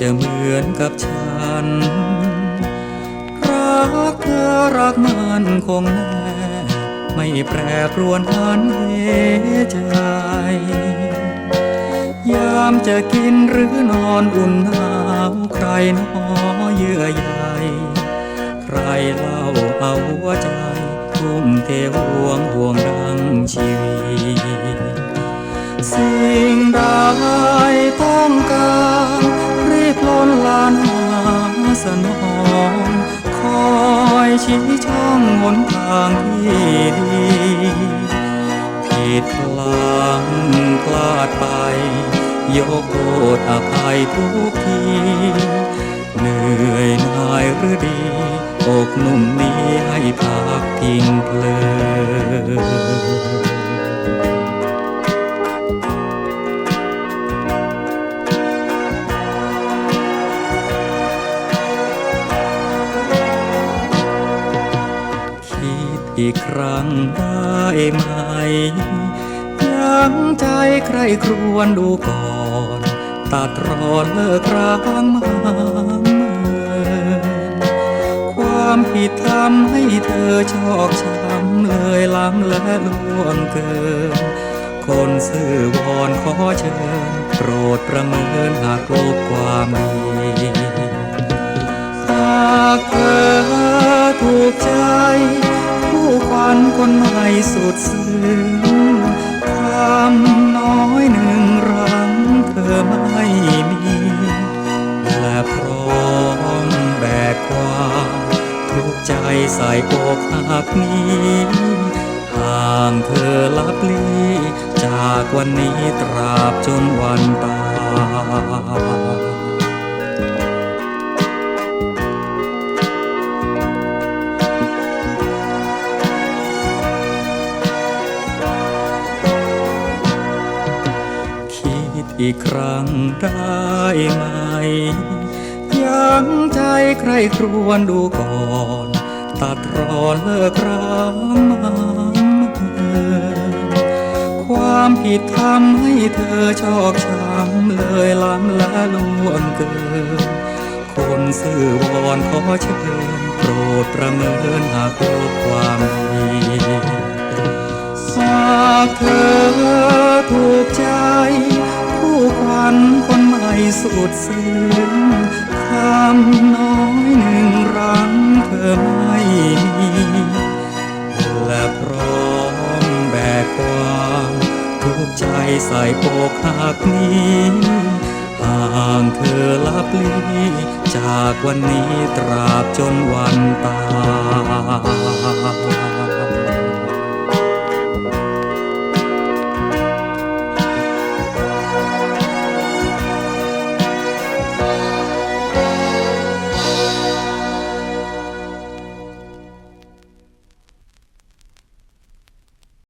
จะเหมือนกับฉัน รักเธอรักมันคงแน่ไม่แปรปรวนพันเหใจ ยามจะกินหรือนอนอุ่นหนาวใครนอเยื่อใยใครเล่าเอาหัวใจ ทุ่มเทห่วงห่วงดังชีวิต สิ่งใด ชี้ช่างหนทางที่ดีผิดพลังพลาดไป ยกโทษอภัยทุกที เหนื่อยหน่ายหรือดีอกหนุ่มนี้ให้พักพิงเพลิน อีกครั้งได้ไหม ยังใจใครครวนดูก่อน ตัดรอนเลิกร้างมาเมินความผิดทำให้เธอชอกช้ำเลยล้ำและล่วงเกิน คนซื่อวอนขอเชิญ โปรดประเมินหากลบความดี ผู้คนคนใหม่สุดซึ้งคำน้อยหนึ่งรังเธอไม่มี และพร้อมแบกความทุกข์ใจใส่อกหักนี้ห่างเธอลับลีจากวันนี้ตราบจนวันตาย อีกครั้งได้ไหม ยังใจใครครวนดูก่อน ตัดรอนเลิกรางมาเมินความผิดทำให้เธอชอกช้ำเลยล้ำและล่วงเกิน คนสื่อวอนขอเชิญโปรดประเมินหากลบความดีหากเธอถูกใจ สุดซึ้งคำน้อยหนึ่งรังเธอไม่มีและพร้อมแบกความทุกใจใส่อกหักนี้ห่างเธอลับลีจากวันนี้ตราบจนวันตาย